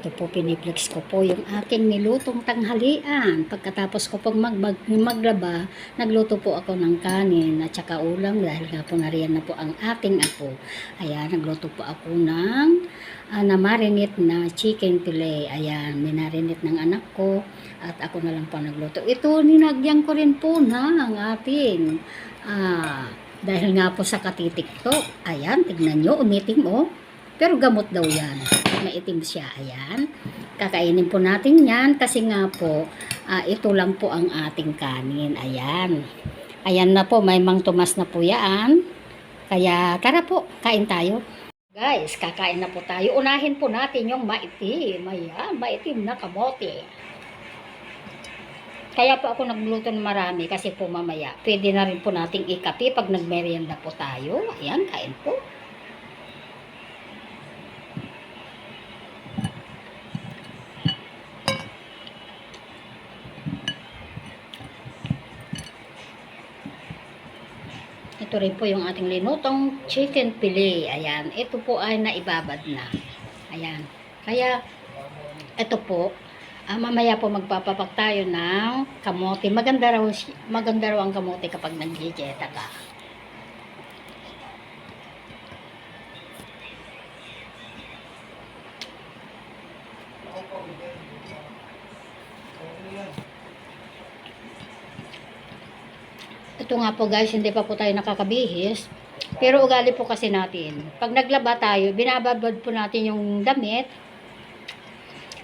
Ito po, piniplex ko po yung aking nilutong tanghalian. Pagkatapos ko pong mag, mag, maglaba, nagluto po ako ng kanin at saka ulam dahil nga po nariyan na po ang ating apo. Ayan, nagluto po ako ng uh, na marinate na chicken fillet. Ayan, minarinate ng anak ko at ako na lang po nagluto. Ito, ninagyan ko rin po ng ating ah, dahil nga po sa katitik to. Ayan, tignan nyo, umitim oh. Pero gamot daw yan. Maitim siya. Ayan. Kakainin po natin yan kasi nga po, ah, ito lang po ang ating kanin. Ayan. Ayan na po, may mang tumas na po yan. Kaya tara po, kain tayo. Guys, kakain na po tayo. Unahin po natin yung maitim. Ayan, maitim na kamote. Kaya po ako nagluto ng marami kasi po mamaya pwede na rin po nating ikapi pag nagmerienda po tayo. Ayan, kain po. Ito rin po yung ating linutong chicken fillet. Ayan. Ito po ay naibabad na. Ayan. Kaya, ito po, ah, mamaya po magpapapak tayo ng kamote. Maganda raw, maganda raw ang kamote kapag nag-dieta ka. Ito nga po guys, hindi pa po tayo nakakabihis. Pero ugali po kasi natin. Pag naglaba tayo, binababad po natin yung damit.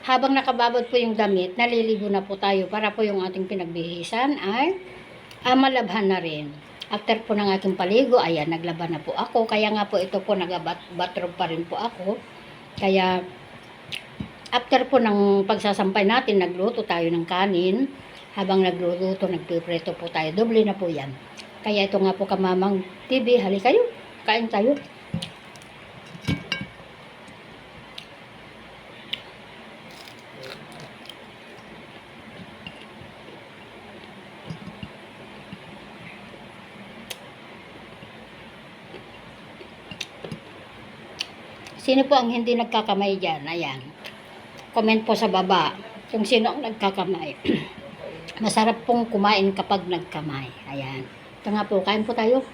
Habang nakababad po yung damit, naliligo na po tayo para po yung ating pinagbihisan ay ah, malabhan na rin. After po ng aking paligo, ayan, naglaba na po ako. Kaya nga po ito po, nag-bathrobe pa rin po ako. Kaya, after po ng pagsasampay natin, nagluto tayo ng kanin. Habang nagluluto, nagpipreto po tayo. Doble na po yan. Kaya ito nga po kamamang TV, hali kayo. Kain tayo. Sino po ang hindi nagkakamay dyan? Ayan. Comment po sa baba kung sino ang nagkakamay. Masarap pong kumain kapag nagkamay. Ayan. Ito nga po, kain po tayo.